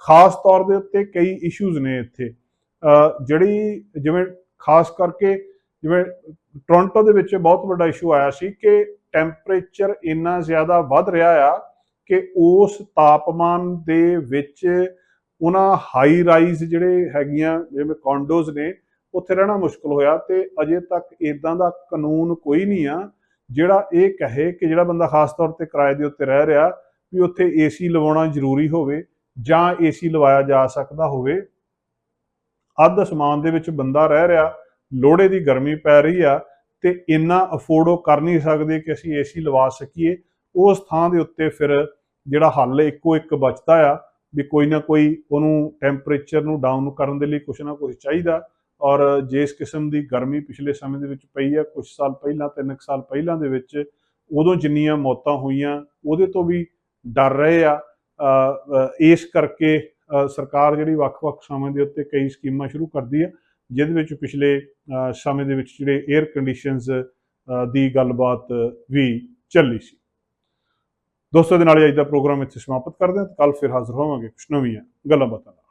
ਖਾਸ ਤੌਰ ਦੇ ਉੱਤੇ ਕਈ ਇਸ਼ੂਜ਼ ਨੇ ਇੱਥੇ। ਜਿਹੜੀ ਜਿਵੇਂ ਖਾਸ ਕਰਕੇ ਜਿਵੇਂ ਟੋਰਾਂਟੋ ਦੇ ਵਿੱਚ ਬਹੁਤ ਵੱਡਾ ਇਸ਼ੂ ਆਇਆ ਸੀ ਕਿ ਟੈਂਪਰੇਚਰ ਇੰਨਾ ਜ਼ਿਆਦਾ ਵੱਧ ਰਿਹਾ ਆ ਕਿ ਉਸ ਤਾਪਮਾਨ ਦੇ ਵਿੱਚ ਉਹਨਾਂ ਹਾਈ ਰਾਈਜ਼ ਜਿਹੜੇ ਹੈਗੀਆਂ, ਜਿਵੇਂ ਕੌਂਡੋਜ਼ ਨੇ, ਉੱਥੇ ਰਹਿਣਾ ਮੁਸ਼ਕਲ ਹੋਇਆ ਤੇ ਅਜੇ ਤੱਕ ਇਦਾਂ ਦਾ ਕਾਨੂੰਨ ਕੋਈ ਨਹੀਂ ਆ ਜਿਹੜਾ ਇਹ ਕਹੇ ਕਿ ਜਿਹੜਾ ਬੰਦਾ ਖਾਸ ਤੌਰ ਤੇ ਕਿਰਾਏ ਦੇ ਉੱਤੇ ਰਹਿ ਰਿਹਾ ਵੀ ਉੱਥੇ ਏਸੀ ਲਵਾਉਣਾ ਜ਼ਰੂਰੀ ਹੋਵੇ ਜਾਂ ਏਸੀ ਲਵਾਇਆ ਜਾ ਸਕਦਾ ਹੋਵੇ। ਅੱਧ ਅਸਮਾਨ ਦੇ ਵਿੱਚ ਬੰਦਾ ਰਹਿ ਰਿਹਾ ਲੋੜੇ ਦੀ ਗਰਮੀ ਪੈ ਰਹੀ ਆ ਤੇ ਇੰਨਾ ਅਫੋਰਡ ਉਹ ਕਰ ਨਹੀਂ ਸਕਦੇ ਕਿ ਅਸੀਂ ਏਸੀ ਲਵਾ ਸਕੀਏ। ਉਸ ਥਾਂ ਦੇ ਉੱਤੇ ਫਿਰ ਜਿਹੜਾ ਹੱਲ ਇੱਕੋ ਇੱਕ ਬਚਦਾ ਆ ਵੀ ਕੋਈ ਨਾ ਕੋਈ ਉਹਨੂੰ ਟੈਂਪਰੇਚਰ ਨੂੰ ਡਾਊਨ ਕਰਨ ਦੇ ਲਈ ਕੁਛ ਨਾ ਕੁਛ ਚਾਹੀਦਾ ਔਰ ਜਿਸ ਕਿਸਮ ਦੀ ਗਰਮੀ ਪਿਛਲੇ ਸਮੇਂ ਦੇ ਵਿੱਚ ਪਈ ਆ ਕੁਝ ਸਾਲ ਪਹਿਲਾਂ, ਤਿੰਨ ਕੁ ਸਾਲ ਪਹਿਲਾਂ ਦੇ ਵਿੱਚ ਉਦੋਂ ਜਿੰਨੀਆਂ ਮੌਤਾਂ ਹੋਈਆਂ, ਉਹਦੇ ਤੋਂ ਵੀ ਡਰ ਰਹੇ ਆ ਇਸ ਕਰਕੇ ਸਰਕਾਰ ਜਿਹੜੀ ਵੱਖ-ਵੱਖ ਸਮੇਂ ਦੇ ਉੱਤੇ ਕਈ ਸਕੀਮਾਂ ਸ਼ੁਰੂ ਕਰਦੀ ਆ, ਜਿਹਦੇ ਵਿੱਚ ਪਿਛਲੇ ਸਮੇਂ ਦੇ ਵਿੱਚ ਜਿਹੜੇ 에ਅਰ ਕੰਡੀਸ਼ਨਸ ਦੀ ਗੱਲਬਾਤ ਵੀ ਚੱਲੀ ਸੀ। ਦੋਸਤੋ ਦੇ ਨਾਲ ਹੀ ਅੱਜ ਦਾ ਪ੍ਰੋਗਰਾਮ ਇੱਥੇ ਸਮਾਪਤ ਕਰਦੇ ਹਾਂ ਕੱਲ ਫਿਰ ਹਾਜ਼ਰ ਹੋਵਾਂਗੇ ਕੁਝ ਨਵੀਆਂ ਗੱਲਾਂ ਬਾਤਾਂ ਨਾਲ।